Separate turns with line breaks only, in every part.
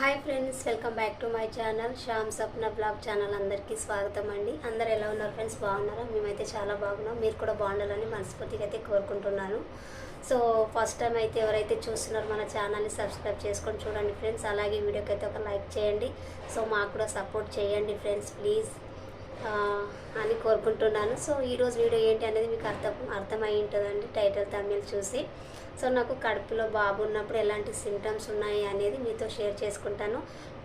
Hi friends welcome back to my channel. Shyam Sapna blog channel అందరికీ స్వాగతం అండి. అందరు ఎలా ఉన్నారు ఫ్రెండ్స్? బాగున్నారా? మేమైతే చాలా బాగున్నాం. మీరు కూడా బాగుండాలని మనస్ఫూర్తిగా అయితే కోరుకుంటున్నాను. సో ఫస్ట్ టైం అయితే ఎవరైతే చూస్తున్నారో మన ఛానల్ని సబ్స్క్రైబ్ చేసుకొని చూడండి ఫ్రెండ్స్. అలాగే వీడియోకి అయితే ఒక లైక్ చేయండి. సో మాకు కూడా సపోర్ట్ చేయండి ఫ్రెండ్స్ ప్లీజ్. అని కోరుకుంటున్నాను. సో ఈరోజు వీడియో ఏంటి అనేది మీకు అర్థం అర్థమై ఉంటుందండి టైటిల్ తమిళ్ చూసి. సో నాకు కడుపులో బాబు ఉన్నప్పుడు ఎలాంటి సిమ్టమ్స్ ఉన్నాయి అనేది మీతో షేర్ చేసుకుంటాను.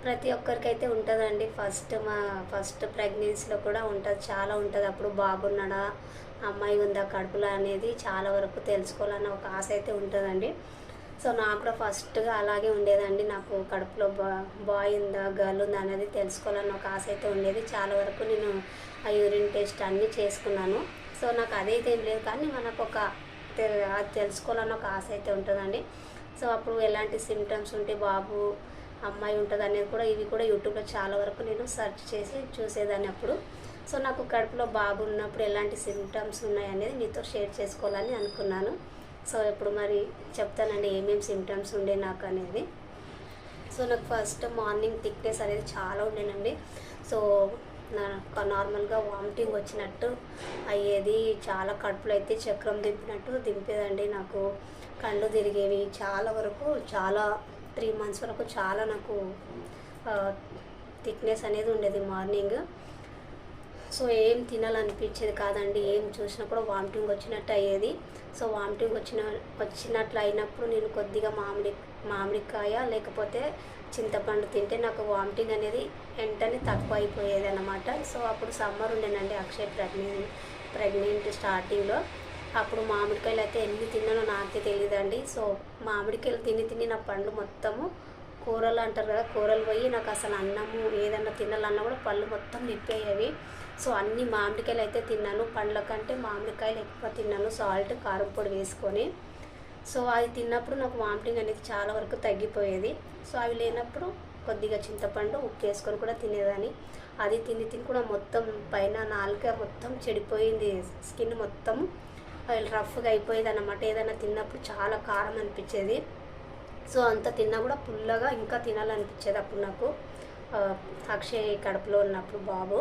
ప్రతి ఒక్కరికైతే ఉంటుందండి. ఫస్ట్ మా ఫస్ట్ ప్రెగ్నెన్సీలో కూడా ఉంటుంది చాలా ఉంటుంది. అప్పుడు బాబున్నాడా అమ్మాయి ఉందా కడుపులో అనేది చాలా వరకు తెలుసుకోవాలన్న ఒక ఆశ అయితే ఉంటుందండి. సో నాకు కూడా ఫస్ట్గా అలాగే ఉండేదండి. నాకు కడుపులో బా బాయ్ ఉందా గర్ల్ ఉందా అనేది తెలుసుకోవాలని ఒక ఆశ అయితే ఉండేది. చాలా వరకు నేను ఆ యూరిన్ టెస్ట్ అన్నీ చేసుకున్నాను. సో నాకు అదైతే ఏం లేదు కానీ మనకు ఒక తె- అది తెలుసుకోవాలని ఒక ఆశ అయితే ఉంటుందండి. సో అప్పుడు ఎలాంటి సిమ్టమ్స్ ఉంటే బాబు అమ్మాయి ఉంటుంది అనేది కూడా ఇవి కూడా యూట్యూబ్లో చాలా వరకు నేను సెర్చ్ చేసి చూసేదాన్ని అప్పుడు. సో నాకు కడుపులో బాబు ఉన్నప్పుడు ఎలాంటి సిమ్టమ్స్ ఉన్నాయి అనేది మీతో షేర్ చేసుకోవాలని అనుకున్నాను. సో ఇప్పుడు మరి చెప్తానండి ఏమేమి సిమ్టమ్స్ ఉండే నాకు అనేది సో నాకు ఫస్ట్ మార్నింగ్ థిక్నెస్ అనేది చాలా ఉండేనండి. సో నాకు నార్మల్గా వామిటింగ్ వచ్చినట్టు అయ్యేది చాలా కడుపులో అయితే చక్రం దింపినట్టు దింపేదండి నాకు. కళ్ళు తిరిగేవి చాలా వరకు చాలా త్రీ మంత్స్ వరకు చాలా నాకు థిక్నెస్ అనేది ఉండేది మార్నింగ్ సో ఏం తినాలనిపించేది కాదండి ఏం చూసినా కూడా వామిటింగ్ వచ్చినట్టు అయ్యేది. సో వామిటింగ్ వచ్చిన వచ్చినట్లు అయినప్పుడు నేను కొద్దిగా మామిడి మామిడికాయ లేకపోతే చింతపండు తింటే నాకు వామిటింగ్ అనేది వెంటనే తక్కువ అయిపోయేది అనమాట సో అప్పుడు సమ్మర్ ఉండేనండి అక్షయ్ ప్రెగ్నెంట్ ప్రెగ్నెంట్ స్టార్టింగ్లో. అప్పుడు మామిడికాయలు అయితే ఎన్ని తిన్నానో నాకే తెలియదండి సో మామిడికాయలు తిని తిని నా పండు మొత్తము కూరలు అంటారు కదా కూరలు పోయి నాకు అసలు అన్నము ఏదన్నా తినాలన్నా కూడా పళ్ళు మొత్తం నిప్పేయేవి సో అన్ని మామిడికాయలు అయితే తిన్నాను. పండ్ల కంటే మామిడికాయలు ఎక్కువ తిన్నాను. సాల్ట్ కారం పొడి వేసుకొని. సో అది తిన్నప్పుడు నాకు వామిటింగ్ అనేది చాలా వరకు తగ్గిపోయేది. సో అవి లేనప్పుడు కొద్దిగా చింతపండు ఉప్పు వేసుకొని కూడా తినేదాన్ని. అది తిని తిని కూడా మొత్తం పైన నాలుక మొత్తం చెడిపోయింది. స్కిన్ మొత్తం రఫ్గా అయిపోయేది అన్నమాట ఏదైనా తిన్నప్పుడు చాలా కారం అనిపించేది. సో అంత తిన్నా కూడా పుల్లగా ఇంకా తినాలనిపించేది అప్పుడు నాకు. అక్షయ్ కడుపులో ఉన్నప్పుడు బాబు.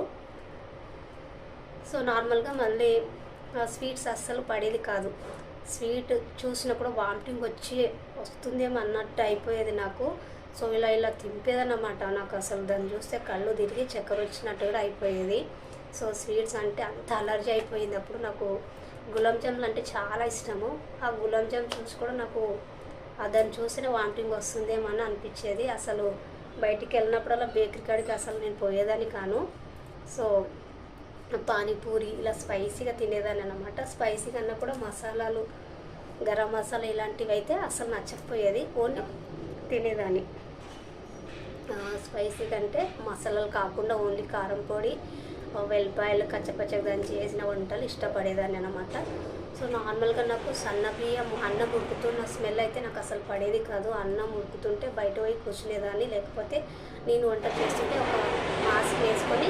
సో నార్మల్గా మళ్ళీ స్వీట్స్ అస్సలు పడేది కాదు. స్వీట్ చూసినప్పుడు వామిటింగ్ వచ్చి వస్తుందేమో అన్నట్టు అయిపోయేది నాకు. సో ఇలా ఇలా తింపేదన్నమాట నాకు అసలు. దాన్ని చూస్తే కళ్ళు తిరిగి చక్కెర వచ్చినట్టు కూడా అయిపోయేది. సో స్వీట్స్ అంటే అంత అలర్జీ అయిపోయింది. అప్పుడు నాకు గులాబ్ జాములు అంటే చాలా ఇష్టము. ఆ గులాబ్ జామ్ చూసి కూడా నాకు దాన్ని చూసిన వామిటింగ్ వస్తుందేమో అని అనిపించేది. అసలు బయటికి వెళ్ళినప్పుడల్లా బేకరీ కాడికి అసలు నేను పోయేదాన్ని కాను. సో పానీపూరి ఇలా స్పైసీగా తినేదాన్ని అనమాట స్పైసీ కన్నా కూడా మసాలాలు గరం మసాలా ఇలాంటివి అయితే అసలు నచ్చకపోయేది. ఓన్లీ తినేదాన్ని. స్పైసీ కంటే మసాలాలు కాకుండా ఓన్లీ కారం పొడి వెల్లిపాయలు కచ్చపచ్చగా దాన్ని చేసిన వంటలు ఇష్టపడేదాన్ని అనమాట సో నార్మల్గా నాకు సన్న బియ్యం అన్నం ఉడుకుతున్న స్మెల్ అయితే నాకు అసలు పడేది కాదు. అన్నం ఉడుకుతుంటే బయట పోయి కూర్చునేదాన్ని. లేకపోతే నేను వంట చేస్తుంటే ఒక మాస్క్ వేసుకొని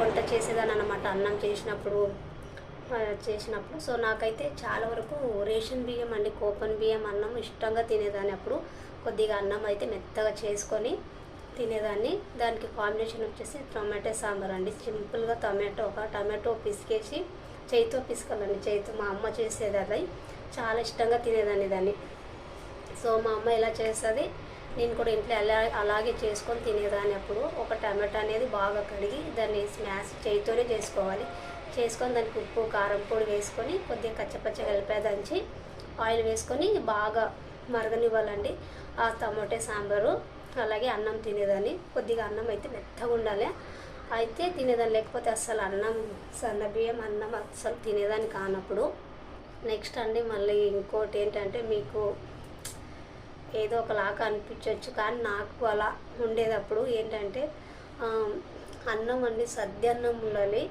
వంట చేసేదాన్ని అనమాట అన్నం చేసినప్పుడు చేసినప్పుడు. సో నాకైతే చాలా వరకు రేషన్ బియ్యం అండి కోపన్ బియ్యం అన్నం ఇష్టంగా తినేదాన్ని అప్పుడు. కొద్దిగా అన్నం అయితే మెత్తగా చేసుకొని తినేదాన్ని. దానికి కాంబినేషన్ వచ్చేసి టొమాటో సాంబార్ అండి. సింపుల్గా టమాటో ఒక టమాటో పిసికేసి చేయితో పిసకాలండి. చేయితో మా అమ్మ చేసేది అది. చాలా ఇష్టంగా తినేదాన్ని దాన్ని. సో మా అమ్మ ఎలా చేస్తుంది? నేను కూడా ఇంట్లో అలా అలాగే చేసుకొని తినేదాన్ని అప్పుడు. ఒక టమాటా అనేది బాగా కడిగి దాన్ని స్మాష్ చేయితోనే చేసుకోవాలి. చేసుకొని దానికి ఉప్పు కారం పొడి వేసుకొని కొద్దిగా కచ్చపచ్చ కలిపే దంచి ఆయిల్ వేసుకొని బాగా మరగనివ్వాలండి. ఆ టమాటో సాంబారు అలాగే అన్నం తినేదాన్ని. కొద్దిగా అన్నం అయితే మెత్తగా ఉండాలి. అయితే తినేదాన్ని లేకపోతే అస్సలు అన్నం సన్న బియ్యం అన్నం అస్సలు తినేదాన్ని కానప్పుడు నెక్స్ట్ అండి మళ్ళీ ఇంకోటి ఏంటంటే మీకు ఏదో ఒకలాగా అనిపించవచ్చు కానీ నాకు అలా ఉండేటప్పుడు ఏంటంటే అన్నం అండి సద్ది అన్నం ఉండాలి.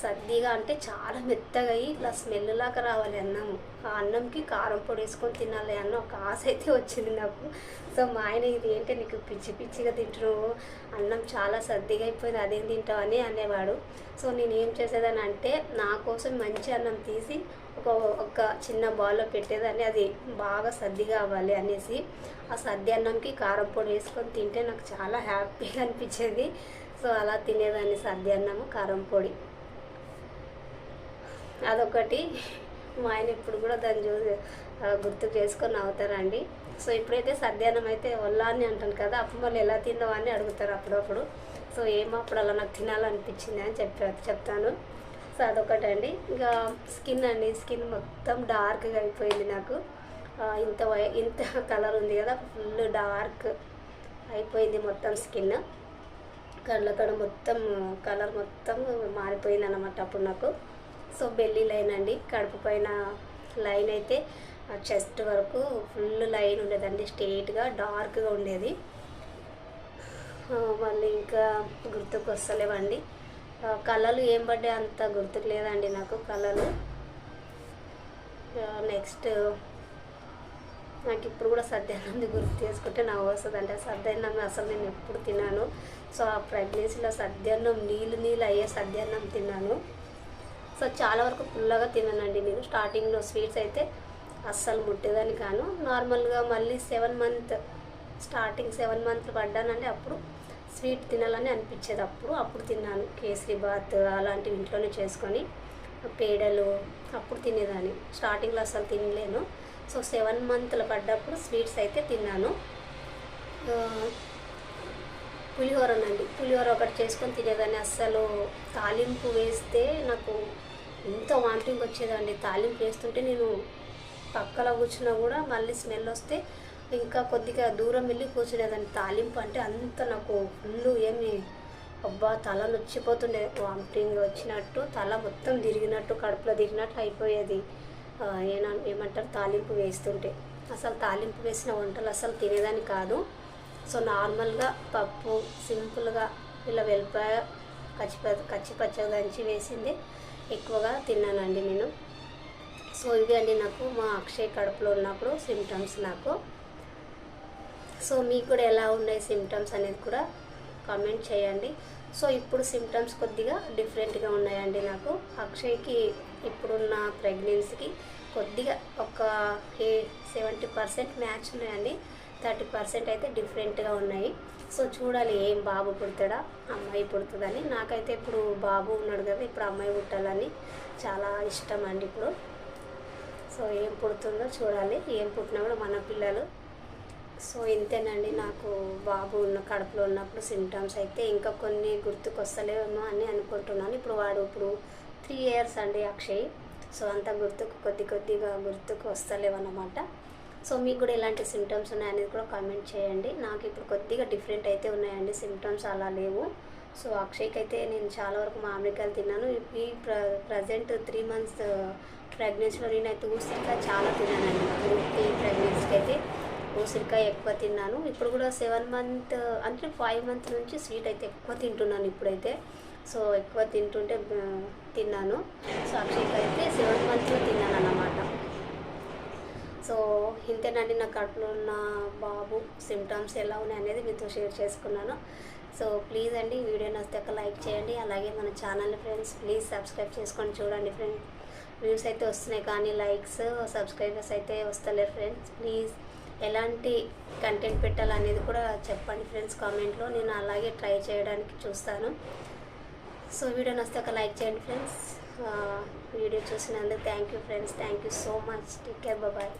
సద్దిగా అంటే చాలా మెత్తగా అయ్యి ఇట్లా స్మెల్ లాగా రావాలి అన్నం. ఆ అన్నంకి కారం పొడి వేసుకొని తినాలి అన్న ఒక ఆశ అయితే వచ్చింది నాకు. సో మా ఆయన ఇది ఏంటంటే నీకు పిచ్చి పిచ్చిగా తింటున్నావు అన్నం చాలా సర్దిగా అయిపోయింది అదేం తింటావని అనేవాడు. సో నేను ఏం చేసేదాన్ని అంటే నా కోసం మంచి అన్నం తీసి ఒక ఒక చిన్న బాల్లో పెట్టేదాన్ని అది బాగా సర్దిగా అవ్వాలి అనేసి. ఆ సర్ది అన్నంకి కారం పొడి వేసుకొని తింటే నాకు చాలా హ్యాపీగా అనిపించేది. సో అలా తినేదాన్ని సర్ది అన్నము కారం పొడి. అదొకటి. మా ఆయన ఇప్పుడు కూడా దాన్ని చూసి గుర్తు చేసుకొని అవుతారండి సో ఇప్పుడైతే సద్యానం అయితే వల్లా అని అంటాను కదా అప్పుడు మళ్ళీ ఎలా తిన్నావా అని అడుగుతారు అప్పుడప్పుడు. సో ఏమో అప్పుడు అలా నాకు తినాలనిపించింది అని చెప్పి చెప్తాను. సో అదొకటండి ఇంకా స్కిన్ అండి స్కిన్ మొత్తం డార్క్గా అయిపోయింది నాకు. ఇంత వై ఇంత కలర్ ఉంది కదా ఫుల్ డార్క్ అయిపోయింది మొత్తం స్కిన్. కళ్ళ కడ మొత్తం కలర్ మొత్తం మారిపోయింది అన్నమాట అప్పుడు నాకు. సో బెల్లి లైన్ అండి. కడుపు పైన లైన్ అయితే చెస్ట్ వరకు ఫుల్ లైన్ ఉండేదండి. స్ట్రెయిట్గా డార్క్గా ఉండేది. మళ్ళీ ఇంకా గుర్తుకు వస్తలేవండి కళలు ఏం పడ్డాయి అంత గుర్తుకు లేదండి నాకు కళలు. నెక్స్ట్ నాకు ఇప్పుడు కూడా సద్యాన్నం గుర్తు చేసుకుంటే నాకు వస్తుంది అంటే సద్యాన్నం అసలు నేను ఎప్పుడు తిన్నాను సో ఆ ప్రెగ్నెన్సీలో సద్యాన్నం నీళ్ళు నీళ్ళు అయ్యే సద్యాన్నం తిన్నాను. సో చాలా వరకు పుల్లగా తిననండి నేను. స్టార్టింగ్లో స్వీట్స్ అయితే అస్సలు ముట్టేదాన్ని కాను. నార్మల్గా మళ్ళీ seven month starting seven month పడ్డానంటే అప్పుడు స్వీట్ తినాలని అనిపించేది. అప్పుడు అప్పుడు తిన్నాను. కేసరి బాత్ అలాంటివి ఇంట్లోనే చేసుకొని పేడలు అప్పుడు తినేదాన్ని. స్టార్టింగ్లో అసలు తినలేను. సో సెవెన్ మంత్లు పడ్డప్పుడు స్వీట్స్ అయితే తిన్నాను. పులిహోరనండి పులిహోర ఒకటి చేసుకొని తినేదాన్ని. అస్సలు తాలింపు వేస్తే నాకు ఎంత వామిటింగ్ వచ్చేదండి. తాలింపు వేస్తుంటే నేను పక్కన కూర్చున్నా కూడా మళ్ళీ స్మెల్ వస్తే ఇంకా కొద్దిగా దూరం వెళ్ళి కూర్చునేదాన్ని. తాలింపు అంటే అంత నాకు ఫుల్ ఏమి అబ్బా తల నొచ్చిపోతుండే వామిటింగ్ వచ్చినట్టు తల మొత్తం తిరిగినట్టు కడుపులో తిరిగినట్టు అయిపోయేది. ఏమంటారు? తాలింపు వేస్తుంటే. అసలు తాలింపు వేసిన వంటలు అసలు తినేదాన్ని కాదు. సో నార్మల్గా పప్పు సింపుల్గా ఇలా వెల్లిపాయ కచ్చిప కచ్చిపచ్చగా దంచి వేసింది. ఎక్కువగా తిన్నానండి నేను. సో ఇవి అండి నాకు మా అక్షయ్ కడుపులో ఉన్నప్పుడు సిమ్టమ్స్ నాకు. సో మీకు కూడా ఎలా ఉన్నాయి సిమ్టమ్స్ అనేది కూడా కామెంట్ చేయండి. సో ఇప్పుడు సిమ్టమ్స్ కొద్దిగా డిఫరెంట్గా ఉన్నాయండి నాకు. అక్షయ్కి ఇప్పుడున్న ప్రెగ్నెన్సీకి కొద్దిగా ఒక ఏ సెవెంటీ పర్సెంట్ మ్యాచ్ ఉన్నాయండి. థర్టీ పర్సెంట్ అయితే డిఫరెంట్గా ఉన్నాయి. సో చూడాలి ఏం బాబు పుడతాడా అమ్మాయి పుడుతుందని. నాకైతే ఇప్పుడు బాబు ఉన్నాడు కదా ఇప్పుడు అమ్మాయి పుట్టాలని చాలా ఇష్టం అండి ఇప్పుడు. సో ఏం పుడుతుందో చూడాలి. ఏం పుట్టినా కూడా మన పిల్లలు. సో ఇంతేనండి నాకు బాబు ఉన్న కడుపులో ఉన్నప్పుడు సిమ్టమ్స్ అయితే ఇంకా కొన్ని గుర్తుకొస్తలేమో అని అనుకుంటున్నాను. ఇప్పుడు వాడు ఇప్పుడు త్రీ ఇయర్స్ అండి అక్షయ్. సో అంత గుర్తుకు కొద్ది కొద్దిగా గుర్తుకు వస్తలేవన్నమాట. సో మీకు కూడా ఎలాంటి సిమ్టమ్స్ ఉన్నాయనేది కూడా కామెంట్ చేయండి. నాకు ఇప్పుడు కొద్దిగా డిఫరెంట్ అయితే ఉన్నాయండి. సిమ్టమ్స్ అలా లేవు. సో అక్షయ్కి అయితే నేను చాలా వరకు మామిడికాయలు తిన్నాను. ఈ ప్ర ప్రజెంట్ త్రీ మంత్స్ ప్రెగ్నెన్సీలో నేనైతే ఊసిరికాయ చాలా తిన్నానండి. ఈ ప్రెగ్నెన్సీకి అయితే ఊసిరికాయ ఎక్కువ తిన్నాను. ఇప్పుడు కూడా సెవెన్ మంత్ అంటే ఫైవ్ మంత్ నుంచి స్వీట్ అయితే ఎక్కువ తింటున్నాను ఇప్పుడైతే. సో ఎక్కువ తింటుంటే తిన్నాను. సో అక్షయ్కి అయితే సెవెన్ మంత్లో తిన్నాను అన్నమాట సో ఇంతేనండి నా కడుపులో ఉన్న బాబు సిమ్టమ్స్ ఎలా ఉన్నాయి అనేది మీతో షేర్ చేసుకున్నాను. సో ప్లీజ్ అండి వీడియో నచ్చితే ఒక లైక్ చేయండి. అలాగే మన ఛానల్ని ఫ్రెండ్స్ ప్లీజ్ సబ్స్క్రైబ్ చేసుకొని చూడండి ఫ్రెండ్స్ వ్యూస్ అయితే వస్తున్నాయి కానీ లైక్స్ సబ్స్క్రైబర్స్ అయితే వస్తలేరు ఫ్రెండ్స్. ప్లీజ్ ఎలాంటి కంటెంట్ పెట్టాలనేది కూడా చెప్పండి ఫ్రెండ్స్ కామెంట్లో. నేను అలాగే ట్రై చేయడానికి చూస్తాను. సో వీడియో నచ్చితే ఒక లైక్ చేయండి ఫ్రెండ్స్. వీడియో చూసినందుకు thank you friends. Thank you so much. Take care. Bye.